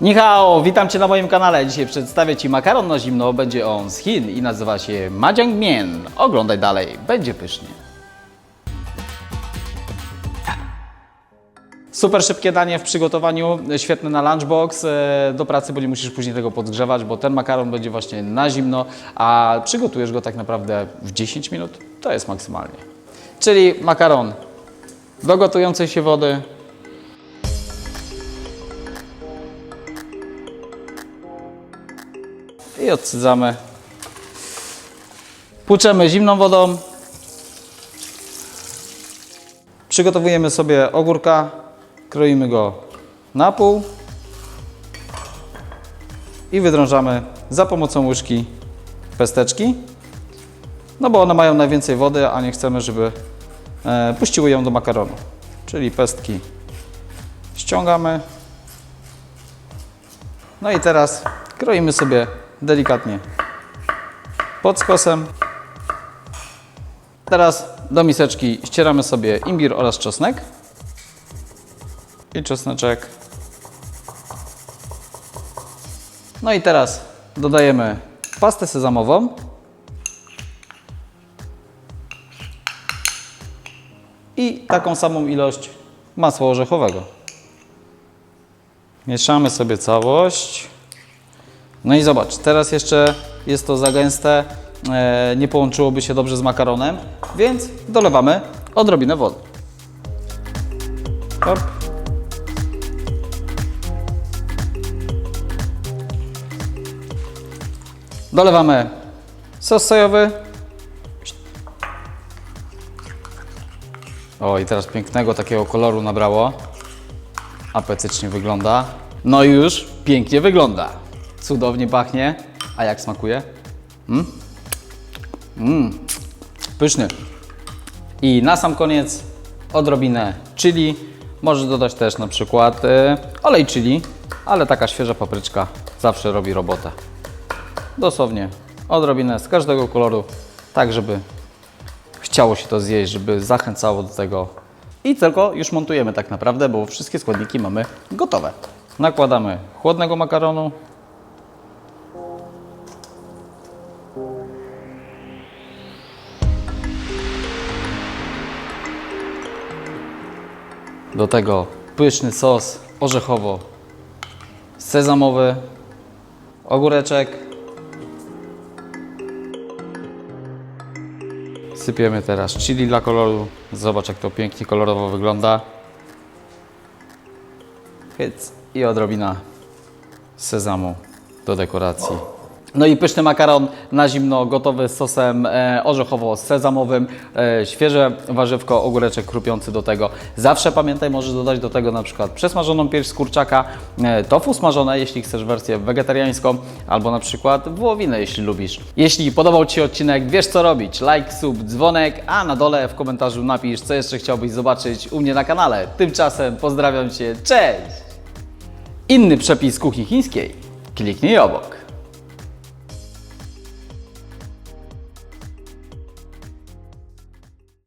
Nihao, witam Cię na moim kanale. Dzisiaj przedstawię Ci makaron na zimno. Będzie on z Chin i nazywa się Majiangmian. Oglądaj dalej, będzie pysznie. Super szybkie danie w przygotowaniu, świetne na lunchbox e, do pracy, bo nie musisz później tego podgrzewać, bo ten makaron będzie właśnie na zimno, a przygotujesz go tak naprawdę w 10 minut, to jest maksymalnie. Czyli makaron do gotującej się wody, i odsydzamy. Płuczemy zimną wodą. Przygotowujemy sobie ogórka, kroimy go na pół i wydrążamy za pomocą łyżki pesteczki. No bo one mają najwięcej wody, a nie chcemy, żeby e, puściły ją do makaronu. Czyli pestki ściągamy. No i teraz kroimy sobie delikatnie pod skosem. Teraz do miseczki ścieramy sobie imbir oraz czosnek. I czosneczek. No i teraz dodajemy pastę sezamową. I taką samą ilość masła orzechowego. Mieszamy sobie całość. No i zobacz, teraz jeszcze jest to za gęste, e, nie połączyłoby się dobrze z makaronem, więc dolewamy odrobinę wody. Hop. Dolewamy sos sojowy. O, i teraz pięknego takiego koloru nabrało. Apetycznie wygląda. No i już pięknie wygląda. Cudownie pachnie. A jak smakuje? Mm? Mm. Pyszny. I na sam koniec odrobinę chili. Możesz dodać też na przykład e, olej chili, ale taka świeża papryczka zawsze robi robotę. Dosłownie odrobinę z każdego koloru, tak żeby chciało się to zjeść, żeby zachęcało do tego. I tylko już montujemy tak naprawdę, bo wszystkie składniki mamy gotowe. Nakładamy chłodnego makaronu. Do tego pyszny sos orzechowo-sezamowy, ogóreczek. Sypiemy teraz chili dla koloru. Zobacz jak to pięknie kolorowo wygląda. Hyc. I odrobina sezamu do dekoracji. No i pyszny makaron na zimno, gotowy z sosem e, orzechowo-sezamowym, e, świeże warzywko, ogóreczek krupiący do tego. Zawsze pamiętaj, możesz dodać do tego na przykład przesmażoną pierś z kurczaka, e, tofu smażone, jeśli chcesz wersję wegetariańską, albo na przykład wołowinę, jeśli lubisz. Jeśli podobał Ci się odcinek, wiesz co robić, like, sub, dzwonek, a na dole w komentarzu napisz, co jeszcze chciałbyś zobaczyć u mnie na kanale. Tymczasem pozdrawiam Cię, cześć! Inny przepis kuchni chińskiej, kliknij obok.